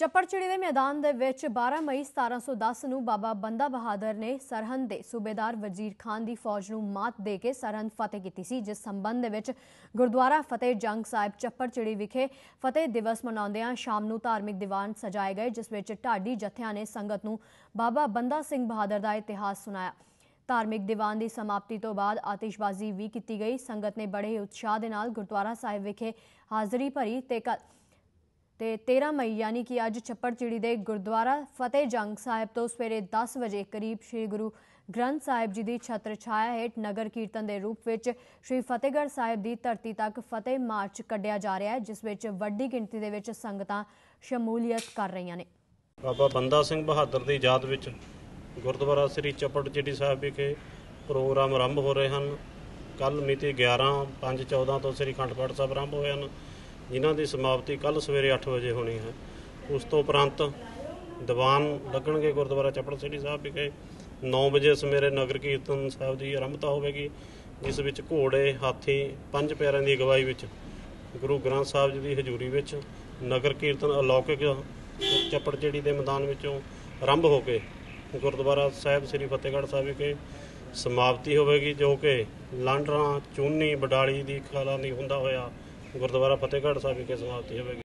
ਚੱਪੜਚਿੜੀ ਦੇ ਮੈਦਾਨ ਦੇ ਵਿੱਚ 12 ਮਈ 1710 ਨੂੰ ਬਾਬਾ ਬੰਦਾ ਬਹਾਦਰ ਨੇ ਸਰਹੰਦ ਦੇ ਸੂਬੇਦਾਰ ਵਜ਼ੀਰ ਖਾਨ ਦੀ ਫੌਜ ਨੂੰ ਮਾਤ ਦੇ ਕੇ ਸਰਹੰਦ ਫਤਿਹ ਕੀਤੀ ਸੀ, ਜਿਸ ਸੰਬੰਧ ਦੇ ਵਿੱਚ ਗੁਰਦੁਆਰਾ ਫਤਿਹ ਜੰਗ ਸਾਹਿਬ ਚੱਪੜਚਿੜੀ ਵਿਖੇ ਫਤਿਹ ਦਿਵਸ ਮਨਾਉਂਦਿਆਂ ਸ਼ਾਮ ਨੂੰ ਧਾਰਮਿਕ ਦੀਵਾਨ ਸਜਾਏ ਗਏ, ਜਿਸ ਵਿੱਚ ਢਾਡੀ ਜਥਿਆਂ ਨੇ ਸੰਗਤ ਨੂੰ ਬਾਬਾ ਬੰਦਾ ਸਿੰਘ ਬਹਾਦਰ ਦਾ ਇਤਿਹਾਸ ਸੁਣਾਇਆ। ਧਾਰਮਿਕ ਦੀਵਾਨ ਦੀ ਸਮਾਪਤੀ ਤੋਂ ਬਾਅਦ ਆਤਿਸ਼ਬਾਜ਼ੀ ਵੀ ਕੀਤੀ ਗਈ। ਸੰਗਤ ਨੇ ਬੜੇ ਉਤਸ਼ਾਹ ਦੇ ਨਾਲ ਗੁਰਦੁਆਰਾ ਸਾਹਿਬ ਵਿਖੇ ਹਾਜ਼ਰੀ ਭਰੀ ਤੇ ਕੱਲ੍ਹ ਤੇ 13 ਮਈ ਯਾਨੀ ਕਿ ਅੱਜ ਚੱਪੜਚਿੜੀ ਦੇ ਗੁਰਦੁਆਰਾ ਫਤਿਹ ਜੰਗ ਸਾਹਿਬ ਤੋਂ ਸਵੇਰੇ 10 ਵਜੇ ਕਰੀਬ ਸ੍ਰੀ ਗੁਰੂ ਗ੍ਰੰਥ ਸਾਹਿਬ ਜੀ ਦੀ ਛਤਰ ਛਾਇਆ ਹੇਠ ਨਗਰ ਕੀਰਤਨ ਦੇ ਰੂਪ ਵਿੱਚ ਸ੍ਰੀ ਫਤਿਹਗੜ੍ਹ ਸਾਹਿਬ ਦੀ ਧਰਤੀ ਤੱਕ ਫਤਿਹ ਮਾਰਚ ਕੱਢਿਆ ਜਾ ਰਿਹਾ ਹੈ, ਜਿਸ ਵਿੱਚ ਵੱਡੀ ਗਿਣਤੀ ਦੇ ਵਿੱਚ ਸੰਗਤਾਂ ਸ਼ਮੂਲੀਅਤ ਕਰ ਰਹੀਆਂ ਨੇ। ਬਾਬਾ ਬੰਦਾ ਸਿੰਘ ਬਹਾਦਰ ਦੀ ਯਾਦ ਵਿੱਚ ਗੁਰਦੁਆਰਾ ਸ੍ਰੀ ਚੱਪੜਚਿੜੀ ਸਾਹਿਬ ਵਿਖੇ ਪ੍ਰੋਗਰਾਮ ਆਰੰਭ ਹੋ ਰਹੇ ਹਨ। ਕੱਲ ਮਿਤੀ 11 5 14 ਤੋਂ ਸ੍ਰੀ ਅਖੰਡ ਪਾਠ ਸਾਹਿਬ ਆਰੰਭ ਹੋਏ ਹਨ। ਜਿਨ੍ਹਾਂ ਦੀ ਸਮਾਪਤੀ ਕੱਲ ਸਵੇਰੇ 8 ਵਜੇ ਹੋਣੀ ਹੈ। ਉਸ ਤੋਂ ਉਪਰੰਤ ਦੀਵਾਨ ਲੱਗਣਗੇ ਗੁਰਦੁਆਰਾ ਚੱਪੜਚਿੜੀ ਸਾਹਿਬ ਵਿਖੇ। 9 ਵਜੇ ਸਵੇਰੇ ਨਗਰ ਕੀਰਤਨ ਸਾਹਿਬ ਦੀ ਆਰੰਭਤਾ ਹੋਵੇਗੀ, ਜਿਸ ਵਿੱਚ ਘੋੜੇ, ਹਾਥੀ, ਪੰਜ ਪਿਆਰਿਆਂ ਦੀ ਅਗਵਾਈ ਵਿੱਚ ਗੁਰੂ ਗ੍ਰੰਥ ਸਾਹਿਬ ਜੀ ਦੀ ਹਜ਼ੂਰੀ ਵਿੱਚ ਨਗਰ ਕੀਰਤਨ ਅਲੌਕਿਕ ਚੱਪੜਚਿੜੀ ਦੇ ਮੈਦਾਨ ਵਿੱਚੋਂ ਆਰੰਭ ਹੋ ਕੇ ਗੁਰਦੁਆਰਾ ਸਾਹਿਬ ਸ੍ਰੀ ਫਤਿਹਗੜ੍ਹ ਸਾਹਿਬ ਵਿਖੇ ਸਮਾਪਤੀ ਹੋਵੇਗੀ, ਜੋ ਕਿ ਲਾਂਡਰਾਂ, ਚੂਨੀ ਬਡਾਲੀ ਦੀ ਖਾਲਾਂ ਦੀ ਹੁੰਦਾ ਹੋਇਆ। ਗੁਰਦੁਆਰਾ ਫਤਿਹਗੜ੍ਹ ਸਾਹਿਬ ਵਿਖੇ ਸਮਾਪਤੀ ਹੋਵੇਗੀ।